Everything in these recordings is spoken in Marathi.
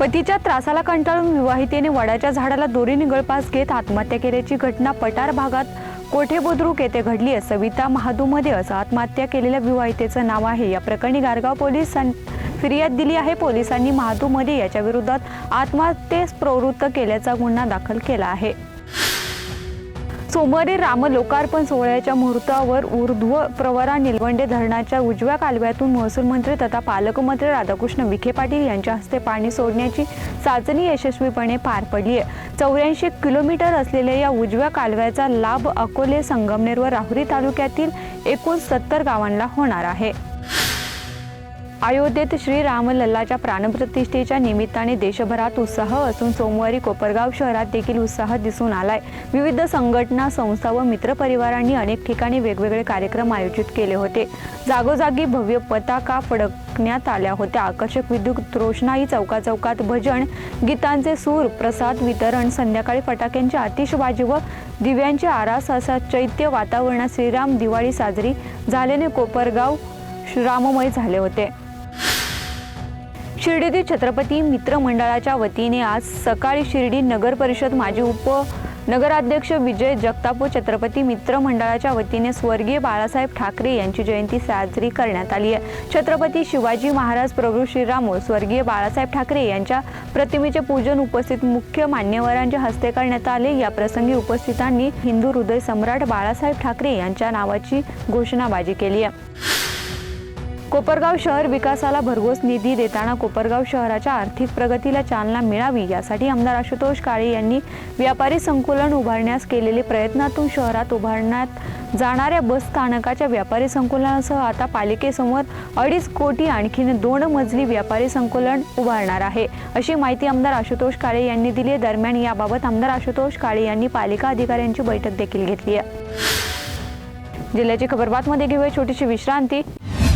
पतीच्या त्रासाला कंटाळून विवाहितेने वडाच्या झाडाला दोरीने गळपास घेत आत्महत्या केल्याची घटना पठार भागात कोठे बुद्रुक येथे घडली आहे? सविता महादूमध्ये असं आत्महत्या केलेल्या विवाहितेचं नाव आहे. या प्रकरणी गारगाव पोलिसां फिर्याद दिली आहे. पोलिसांनी महादूमध्ये याच्या विरोधात आत्महत्येस प्रवृत्त केल्याचा गुन्हा दाखल केला आहे. सोमवारी राम लोकार्पण सोहळ्याच्या मुहूर्तावर ऊर्ध्व प्रवरा निलवंडे धरणाच्या उजव्या कालव्यातून महसूल मंत्री तथा पालकमंत्री राधाकृष्ण विखे पाटील यांच्या हस्ते पाणी सोडण्याची चाचणी यशस्वीपणे पार पडली आहे. चौऱ्याऐंशी किलोमीटर असलेल्या या उजव्या कालव्याचा लाभ अकोले संगमनेर व राहुरी तालुक्यातील एकूण सत्तर गावांना होणार आहे. अयोध्येत श्री रामलल्लाच्या प्राणप्रतिष्ठेच्या निमित्ताने देशभरात उत्साह असून सोमवारी कोपरगाव शहरात देखील उत्साह दिसून आलाय. विविध संघटना संस्था व मित्रपरिवारांनी अनेक ठिकाणी वेगवेगळे कार्यक्रम आयोजित केले होते. जागोजागी भव्य पताका फडकण्यात आल्या होत्या. आकर्षक विद्युत रोषणाई चौका चौकात भजन गीतांचे सूर प्रसाद वितरण संध्याकाळी फटाक्यांची आतिषबाजी व दिव्यांची आरास असा चैत्य वातावरणात श्रीराम दिवाळी साजरी झाल्याने कोपरगाव राममय झाले होते. शिर्डीतील छत्रपती मित्र मंडळाच्या वतीने आज सकाळी शिर्डी नगर परिषद माजी उप नगराध्यक्ष विजय जगताप छत्रपती मित्र मंडळाच्या वतीने स्वर्गीय बाळासाहेब ठाकरे यांची जयंती साजरी करण्यात आली आहे. छत्रपती शिवाजी महाराज प्रभू श्रीरामो स्वर्गीय बाळासाहेब ठाकरे यांच्या प्रतिमेचे पूजन उपस्थित मुख्य मान्यवरांच्या हस्ते करण्यात आले. या प्रसंगी उपस्थितांनी हिंदू हृदय सम्राट बाळासाहेब ठाकरे यांच्या नावाची घोषणाबाजी केली आहे. कोपरगाव शहर विकासाला भरघोस निधी देताना कोपरगाव शहराच्या आर्थिक प्रगतीला चालना मिळावी यासाठी आमदार आशुतोष काळे यांनी व्यापारी संकुलन उभारण्यास केलेले प्रयत्नातून शहरात उभारण्यात जाणाऱ्या बस स्थानकाच्या व्यापारी संकुलनासह आता पालिकेसमोर अडीच कोटी आणखीन दोन मजली व्यापारी संकुलन उभारणार आहे. अशी माहिती आमदार आशुतोष काळे यांनी दिली आहे. दरम्यान याबाबत आमदार आशुतोष काळे यांनी पालिका अधिकाऱ्यांची बैठक देखील घेतली आहे. जिल्ह्याची खबरबातमध्ये घेऊया छोटीशी विश्रांती.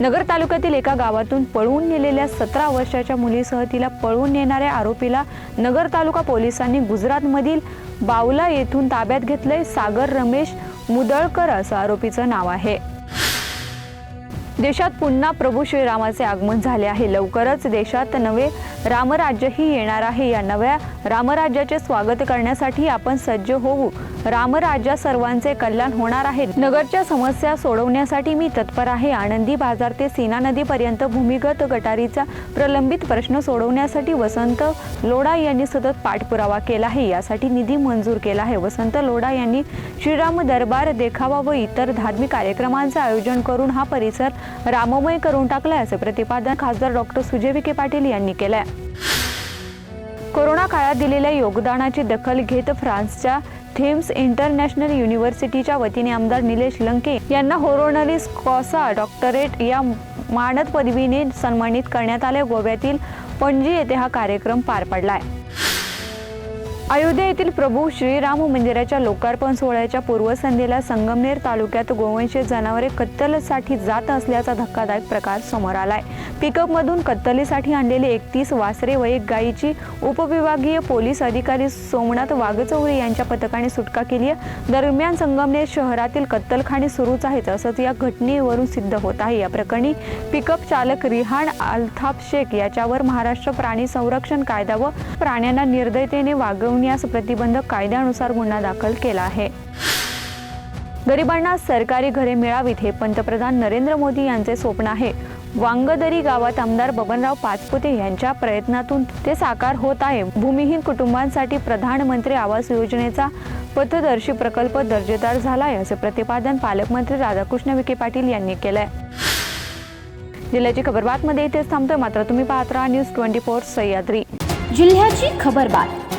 नगर तालुक्यातील एका गावातून पळवून नेलेल्या सतरा वर्षाच्या मुलीसह तिला पळवून नेणाऱ्या आरोपीला नगर तालुका पोलिसांनी गुजरातमधील बावला येथून ताब्यात घेतलंय सागर रमेश मुदळकर असं आरोपीचं नाव आहे. देशात पुन्हा प्रभू श्रीरामाचे आगमन झाले आहे. लवकरच देशात नवे रामराज्यही येणार आहे. या नव्या रामराज्याचे स्वागत करण्यासाठी आपण सज्ज होऊ. रामराज्या सर्वांचे कल्याण होणार आहे. नगरच्या समस्या सोडवण्यासाठी मी तत्पर आहे. आनंदी बाजार ते सीना नदीपर्यंत भूमिगत गटारीचा प्रलंबित प्रश्न सोडवण्यासाठी वसंत लोढा यांनी सतत पाठपुरावा केला आहे. यासाठी निधी मंजूर केला आहे. वसंत लोढा यांनी श्रीराम दरबार देखावा व इतर धार्मिक कार्यक्रमांचे आयोजन करून हा परिसर राममय करून टाकला असे प्रतिपादन खासदार डॉक्टर सुजय विखे पाटील यांनी केलंय. कोरोना काळात दिलेल्या योगदानाची दखल घेत फ्रान्सच्या थेम्स इंटरनॅशनल युनिव्हर्सिटीच्या वतीने आमदार निलेश लंके यांना होरोनरिस कॉसा डॉक्टरेट या मानद पदवीने सन्मानित करण्यात आले. गोव्यातील पणजी येथे हा कार्यक्रम पार पडला आहे अयोध्या येथील प्रभू श्रीराम मंदिराच्या लोकार्पण सोहळ्याच्या पूर्वसंध्येला संगमनेर तालुक्यात गोवंशी जनावरे कत्तलसाठी जात असल्याचा धक्कादायक प्रकार समोर आलाय. पिकअपमधून कत्तलीसाठी आणलेली एकतीस वासरे व एक गायीची उपविभागीय पोलीस अधिकारी सोमनाथ वाघचौरे यांच्या पथकाने सुटका केली आहे. दरम्यान संगमनेर शहरातील कत्तलखाने सुरूच आहेत असंच या घटनेवरून सिद्ध होत आहे. या प्रकरणी पिकअप चालक रिहाण अल्ताफ शेख याच्यावर महाराष्ट्र प्राणी संरक्षण कायदा व प्राण्यांना निर्दयतेने यास प्रतिबंधक कायद्यानुसार गुन्हा दाखल केला आहे. गरिबांना सरकारी घरे मिळावीत हे पंतप्रधान नरेंद्र मोदी यांचे स्वप्न आहे. वांगदरी गावात आमदार बबनराव पाचपुते यांच्या प्रयत्नातून ते साकार होत आहे. भूमिहीन कुटुंबांसाठी प्रधानमंत्री आवास योजनेचा पथदर्शी प्रकल्प दर्जेदार झाला आहे असे प्रतिपादन पालकमंत्री राधाकृष्ण विखे पाटील यांनी केलंय. जिल्ह्याची खबरबातमध्ये इथेच थांबतोय. मात्र तुम्ही पाहत राहा न्यूज ट्वेंटी फोर सह्याद्री. जिल्ह्याची खबरबात